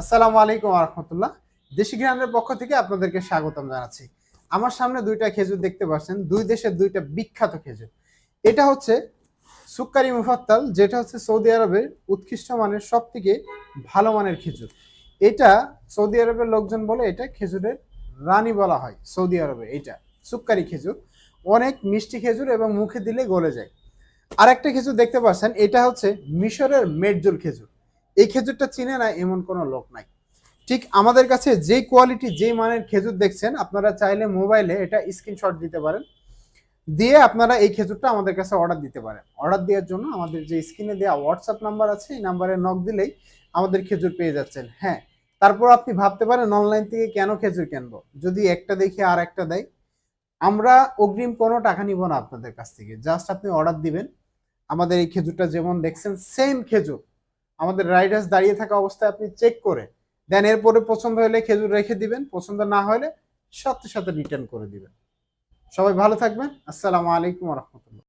আসসালামু আলাইকুম রহমতুল্লাহ। দেশি গ্রামের পক্ষ থেকে আপনাদেরকে স্বাগতম জানাচ্ছি। আমার সামনে দুইটা খেজুর দেখতে পাচ্ছেন, দুই দেশের দুইটা বিখ্যাত খেজুর। এটা হচ্ছে সুক্কারি মুফাত্তাল, যেটা হচ্ছে সৌদি আরবের উৎকৃষ্ট মানের সব থেকে ভালো মানের খেজুর। এটা সৌদি আরবের লোকজন বলে এটা খেজুরের রানী বলা হয়, সৌদি আরবে এটা, সুক্কারি খেজুর। অনেক মিষ্টি খেজুর এবং মুখে দিলে গলে যায়। আরেকটা খেজুর দেখতে পাচ্ছেন, এটা হচ্ছে মিশরের মেটজুল খেজুর। এই খেজুরটা চিনে না এমন কোনো লোক নাই। ঠিক আমাদের কাছে যে কোয়ালিটি যে মানের খেজুর দেখছেন, আপনারা চাইলে মোবাইলে এটা স্ক্রিনশট দিতে পারেন। দিয়ে আপনারা এই খেজুরটা আমাদের কাছে অর্ডার দিতে পারেন। অর্ডার দেওয়ার জন্য আমাদের যে স্ক্রিনে দেওয়া হোয়াটসঅ্যাপ নাম্বার আছে, এই নাম্বারে নক দিলেই আমাদের খেজুর পেয়ে যাচ্ছেন। হ্যাঁ তারপর আপনি ভাবতে পারেন অনলাইন থেকে কেন খেজুর কিনবো? যদি একটা দেখি আর একটা দেয়, আমরা অগ্রিম কোনো টাকা নিব না আপনাদের কাছ থেকে। জাস্ট আপনি অর্ডার দিবেন। আমাদের এই খেজুরটা যেমন দেখছেন সেম খেজুর। আমাদের রাইডার্স দাঁড়িয়ে থাকা অবস্থায় আপনি চেক করে দেন এরপরে পছন্দ হলে খেজুর রেখে দিবেন, পছন্দ না হলে সাথে সাথে রিটার্ন করে দিবেন। সবাই ভালো থাকবেন। আসসালামু আলাইকুম রহমতুল্লাহ।